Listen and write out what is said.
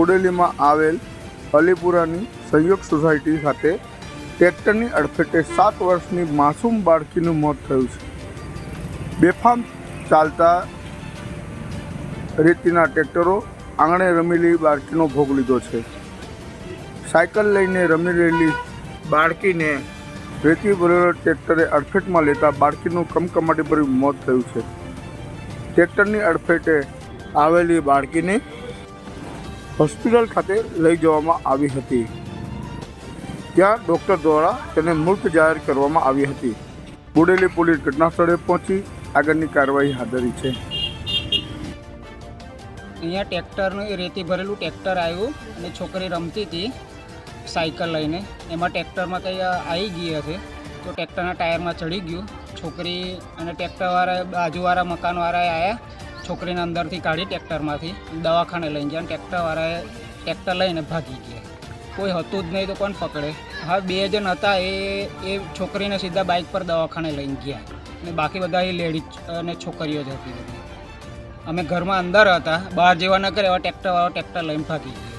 બોડેલીમાં આવેલ અલીપુરાની સંયુક્ત સોસાયટી ખાતે ટ્રેક્ટરની અડફેટે સાત વર્ષની માસૂમ બાળકીનું મોત થયું છે. બેફામ ચાલતા રીતિના ટ્રેક્ટરો આંગણે રમેલી બાળકીનો ભોગ લીધો છે. સાયકલ લઈને રમી રહેલી બાળકીને રેતી ભરેલો ટ્રેક્ટરે અડફેટમાં લેતા બાળકીનું કમકમાટી ભર્યું મોત થયું છે. ટ્રેક્ટરની અડફેટે આવેલી બાળકીને હોસ્પિટલ ખાતે લઈ જવામાં આવી હતી. ત્યાં ડૉક્ટર દ્વારા તેને મૃત જાહેર કરવામાં આવી હતી. બુડેલી પોલીસ ઘટના સ્થળે પહોંચી આગળની કાર્યવાહી હાથ ધરી છે. અહીંયા ટ્રેક્ટરનું રેતી ભરેલું ટ્રેક્ટર આવ્યું અને છોકરી રમતી હતી સાયકલ લઈને. એમાં ટ્રેક્ટરમાં કંઈ આવી ગઈ હશે તો ટ્રેક્ટરના ટાયરમાં ચડી ગયું. છોકરી અને ટ્રેક્ટરવાળા, બાજુવાળા મકાનવાળાએ આવ્યા છોકરીને અંદરથી કાઢી ટ્રેક્ટરમાંથી દવાખાને લઈને ગયા ટ્રેક્ટરવાળાએ ટ્રેક્ટર લઈને ભાગી ગયા. કોઈ હતું જ નહીં તો કોણ પકડે? હા, બે જણ હતા, એ એ છોકરીને સીધા બાઇક પર દવાખાને લઈને ગયા. અને બાકી બધા એ લેડીઝ અને છોકરીઓ જ હતી અમે ઘરમાં અંદર હતા, બહાર જેવા ન કરે એવા ટ્રેક્ટરવાળો ટ્રેક્ટર લઈને ભાગી ગયા.